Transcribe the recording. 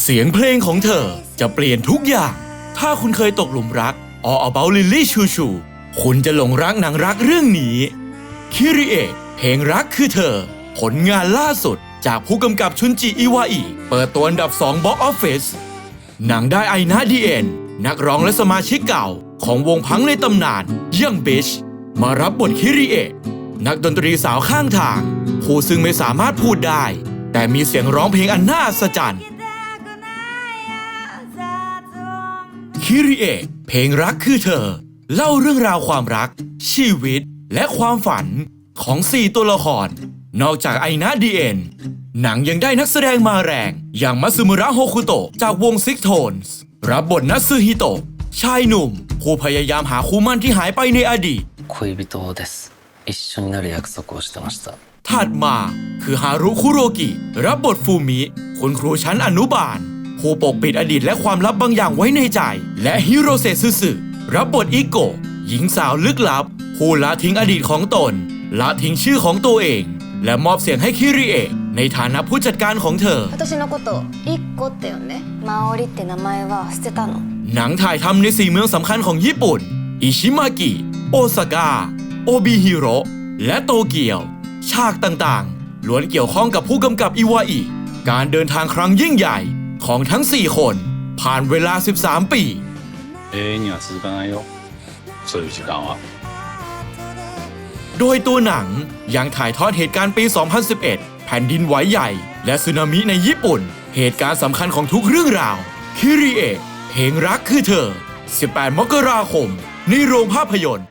เสียงเพลงของเธอจะเปลี่ยนทุกอย่าง ถ้าคุณเคยตกหลุมรัก All About Lily Choo Choo คุณจะหลงรักหนังรักเรื่องนี้คิริเอะเพลงรักคือเธอ ผลงานล่าสุดจากผู้กำกับชุนจิอิวาอิเปิดตัวอันดับ 2 Box Office หนังได้ไอนาดีเอ็นนักร้องและสมาชิกเก่าของวงพังในตำนานยังบิชมารับบทคิริเอะนักดนตรีสาวข้างทาง ผู้ซึ่งไม่สามารถพูดได้ แต่มีเสียงร้องเพลงอันน่าอัศจ คิริเอะเพลงรักคือเธอ เล่าเรื่องราวความรัก ชีวิต และความฝันของ 4 ตัวละคร นอกจากไอนาดีเอ็นหนังยังได้นักแสดงมาแรง อย่างมัตสึมุระโฮคุโตะจากวงซิกโทนส์รับบทนัตสึฮิโตะชายหนุ่ม ผู้พยายามหาคู่มั่นที่หายไปในอดีต 恋人です一緒になる約束をしてました ถัดมาคือฮารุคุโรกิ รับบทฟูมิ คุณครูชั้นอนุบาล ผู้ปกปิดอดีตและความลับบางอย่างไว้ในใจ และฮิโรเซซึสึรับบทอิโกะหญิงสาวลึกลับ ผู้ละทิ้งอดีตของตน ละทิ้งชื่อของตัวเอง และมอบเสียงให้คิริเอะในฐานะผู้จัดการของเธอหนังถ่ายทำในสี่เมืองสำคัญของญี่ปุ่น อิชิมากิ โอซาก้า โอบิฮิโรและโตเกียว ฉากต่างๆ ล้วนเกี่ยวข้องกับผู้กำกับอิวาอิ การเดินทางครั้งยิ่งใหญ่ ของทั้ง 4 คน ผ่านเวลา 13 ปี เอ๊ยเนี่ยซื้อกันอายุสื่อชิคาวะโดยตัวหนังยังถ่ายทอดเหตุการณ์ปี 2011 แผ่นดินไหวใหญ่ และสึนามิในญี่ปุ่น เหตุการณ์สำคัญของทุกเรื่องราว คิริเอะเพลงรักคือเธอ 18 มกราคม ในโรงภาพยนตร์